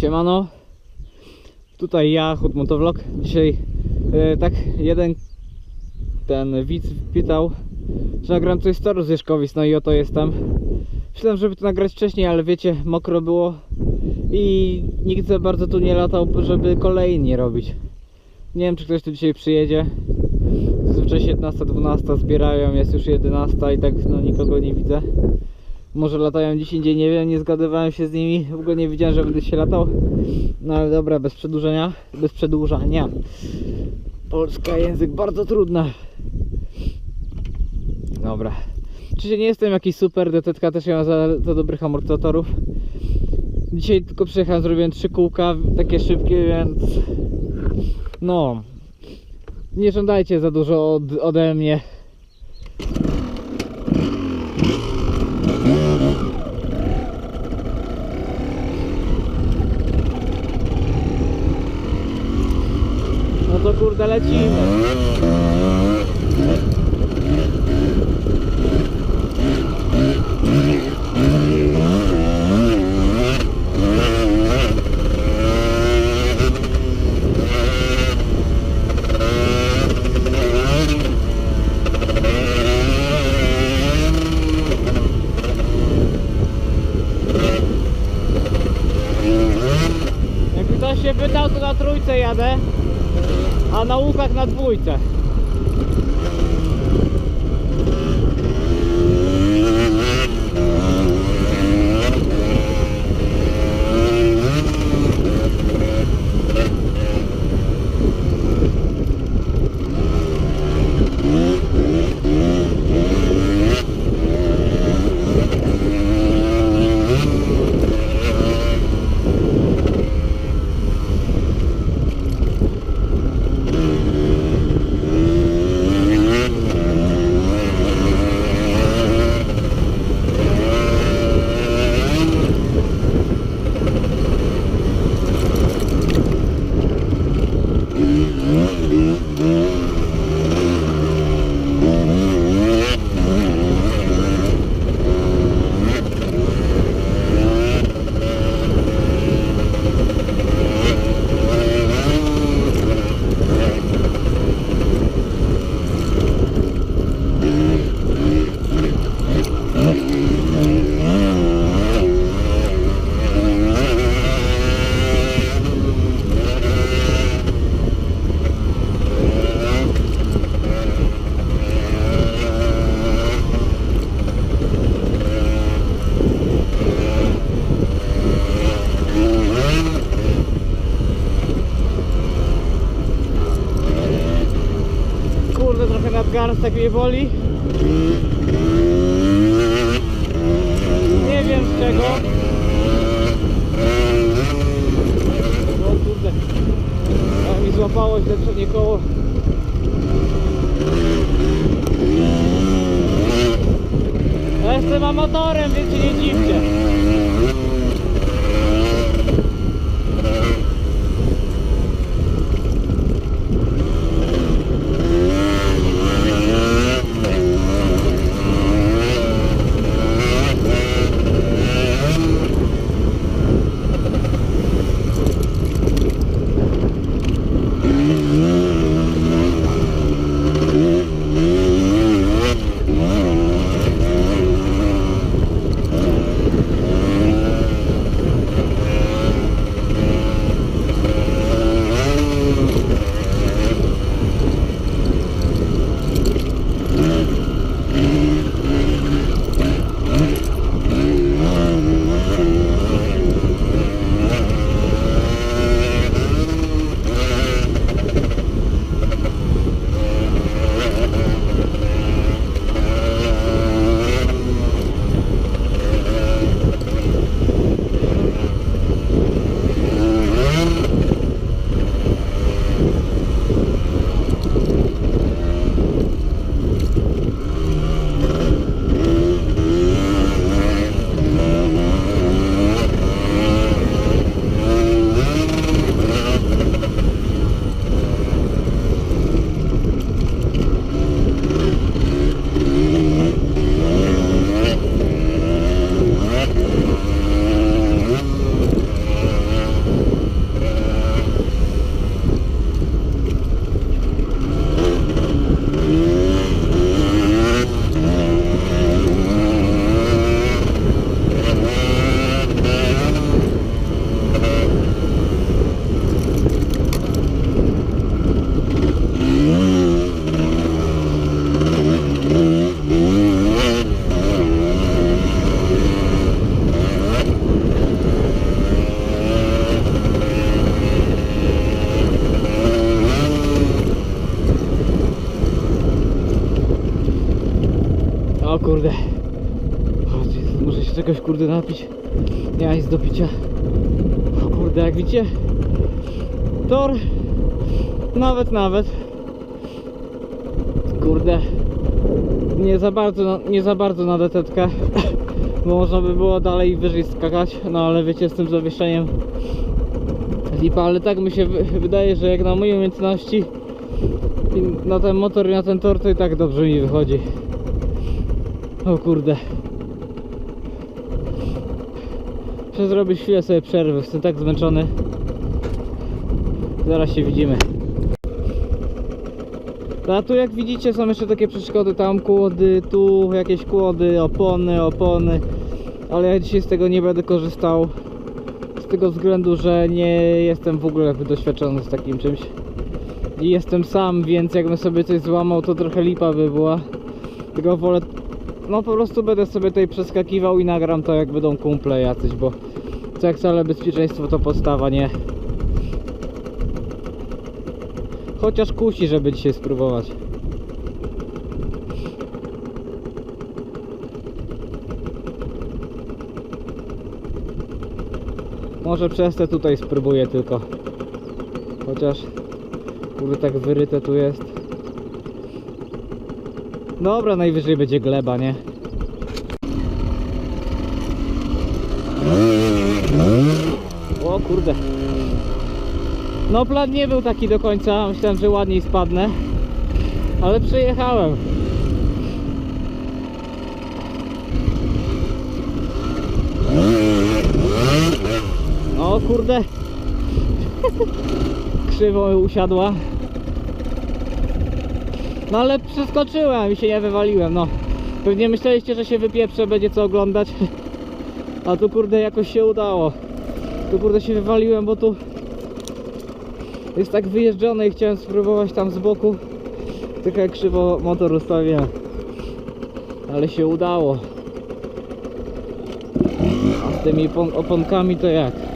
Siemano. Tutaj ja, Hut Motovlog. Dzisiaj e, tak jeden ten widz pytał, czy nagram coś z toru z Jeżkowic, no i oto jestem. Myślałem, żeby to nagrać wcześniej, ale wiecie, mokro było i nikt za bardzo tu nie latał, żeby kolei nie robić. Nie wiem, czy ktoś tu dzisiaj przyjedzie. Zazwyczaj 17-12 zbierają, jest już 11 i tak no nikogo nie widzę. Może latają gdzieś indziej, nie wiem, nie zgadywałem się z nimi, w ogóle nie widziałem, że będę się latał. No ale dobra, bez przedłużenia, bez przedłużania. Polska język bardzo trudny. Dobra. Oczywiście nie jestem jakiś super, detetka też nie ma za, za dobrych amortyzatorów. Dzisiaj tylko przyjechałem, zrobiłem trzy kółka, takie szybkie, więc no nie żądajcie za dużo od, ode mnie. No to kurde lecimy. Jakby ktoś się pytał, to na trójce jadę, a na łukach na dwójce. Nadgarstek mnie boli. Nie wiem z czego. O kurde. A mi złapało źle przednie koło. Ja jestem amatorem, więc się nie dziwcie. Kurde napić. Ma nic do picia. O kurde, jak widzicie, tor nawet, nawet. Kurde, nie za bardzo, nie za bardzo na detetkę. Bo można by było dalej wyżej skakać, no ale wiecie, z tym zawieszeniem lipa, ale tak mi się wy- wydaje, że jak na moje umiejętności na ten motor i na ten tor to i tak dobrze mi wychodzi. O kurde. Muszę zrobić chwilę sobie przerwy, jestem tak zmęczony. Zaraz się widzimy. A tu jak widzicie są jeszcze takie przeszkody, tam kłody, tu jakieś kłody, opony, opony. Ale ja dzisiaj z tego nie będę korzystał. Z tego względu, że nie jestem w ogóle doświadczony z takim czymś. I jestem sam, więc jakbym sobie coś złamał, to trochę lipa by była. Tylko wolę, no po prostu będę sobie tutaj przeskakiwał i nagram to jak będą kumple jacyś, bo jak wcale bezpieczeństwo to podstawa, nie? Chociaż kusi, żeby dzisiaj spróbować. Może przez te tutaj spróbuję tylko. Chociaż kurde tak wyryte tu jest. Dobra, najwyżej będzie gleba, nie? O kurde. No plan nie był taki do końca, myślałem, że ładniej spadnę. Ale przyjechałem. O kurde. Krzywo usiadła. No ale przeskoczyłem i się nie wywaliłem, no. Pewnie myśleliście, że się wypieprzę, będzie co oglądać. A tu kurde jakoś się udało. Tu kurde się wywaliłem, bo tu jest tak wyjeżdżone i chciałem spróbować tam z boku. Tylko jak krzywo motor ustawiłem. Ale się udało. A z tymi opon- oponkami to jak?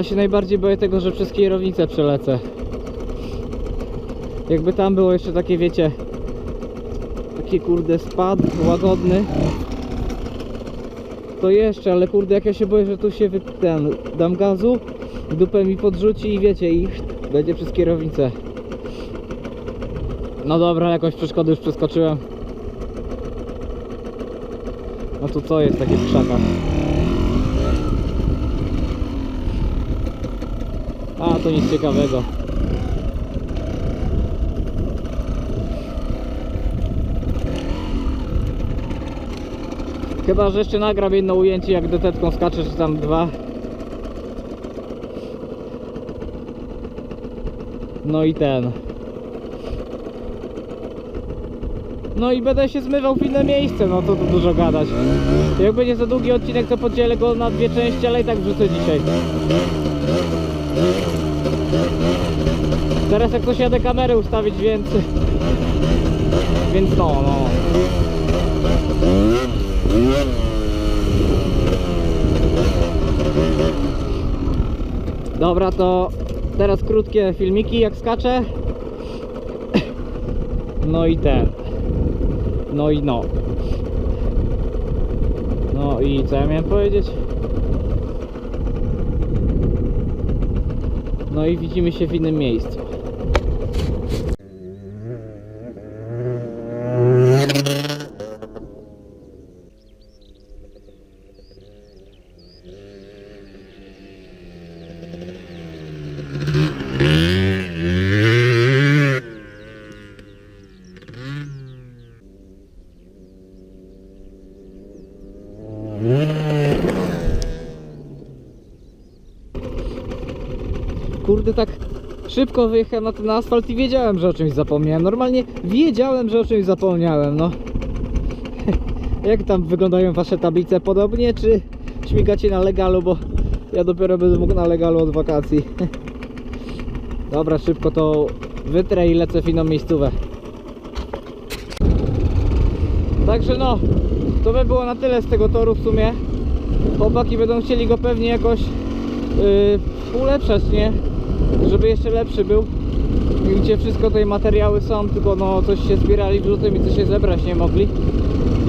Ja się najbardziej boję tego, że przez kierownicę przelecę. Jakby tam było jeszcze takie, wiecie, taki kurde spad łagodny. To jeszcze, ale kurde jak ja się boję, że tu się ten, dam gazu, dupę mi podrzuci i wiecie, i będzie przez kierownicę. No dobra, jakąś przeszkody już przeskoczyłem. No tu co jest takie w krzakach? A, to nic ciekawego. Chyba, że jeszcze nagram jedno ujęcie, jak detetką skaczę, czy tam dwa. No i ten. No i będę się zmywał w inne miejsce, no to tu dużo gadać. Jak będzie za długi odcinek, to podzielę go na dwie części, ale i tak wrzucę dzisiaj. Teraz jak coś jadę kamerę ustawić, więc... Więc no, no. Dobra, to teraz krótkie filmiki jak skaczę. No i ten. No i no. No i co ja miałem powiedzieć? No i widzimy się w innym miejscu. Kurde, tak szybko wyjechałem na ten asfalt i wiedziałem, że o czymś zapomniałem. Normalnie wiedziałem, że o czymś zapomniałem, no. Jak tam wyglądają wasze tablice? Podobnie, czy śmigacie na legalu, bo ja dopiero będę mógł na legalu od wakacji. Dobra, szybko to wytrę i lecę w inną miejscówę. Także no, to by było na tyle z tego toru w sumie. Chłopaki będą chcieli go pewnie jakoś yy, ulepszać, nie? Żeby jeszcze lepszy był. Gdzie wszystko tutaj materiały są, tylko no coś się zbierali w lutym i coś się zebrać nie mogli.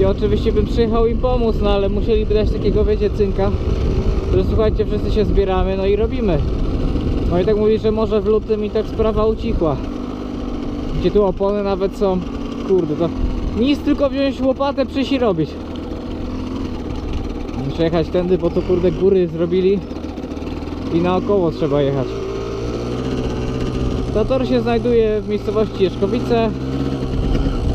I oczywiście bym przyjechał im pomóc, no ale musieliby dać takiego wiecie cynka, że słuchajcie, wszyscy się zbieramy, no i robimy. No i tak mówi, że może w lutym i tak sprawa ucichła. Gdzie tu opony nawet są. Kurde, to nic tylko wziąć łopatę, przyjść i robić. Muszę jechać tędy, bo to kurde góry zrobili i naokoło trzeba jechać. To tor się znajduje w miejscowości Jeszkowice.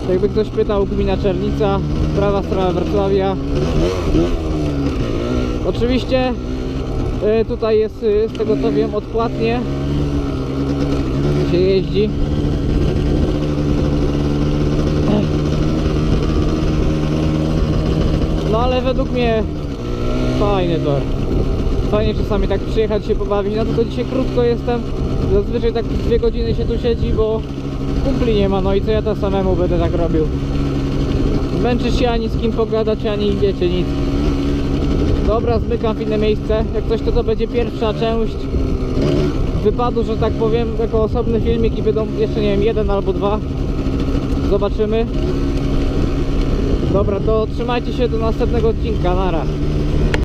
Jakby ktoś pytał, gmina Czernica, prawa strona Wrocławia. Oczywiście e, tutaj jest, e, z tego co wiem, odpłatnie się jeździ. No ale według mnie fajny tor. Fajnie czasami tak przyjechać się pobawić. No tylko dzisiaj krótko jestem. Zazwyczaj tak dwie godziny się tu siedzi, bo kumpli nie ma. No i co ja to samemu będę tak robił. Zmęczysz się ani z kim pogadać, ani wiecie nic. Dobra, zmykam w inne miejsce. Jak coś to to będzie pierwsza część wypadu, że tak powiem, jako osobny filmik i będą jeszcze nie wiem, jeden albo dwa. Zobaczymy. Dobra, to trzymajcie się do następnego odcinka. Nara.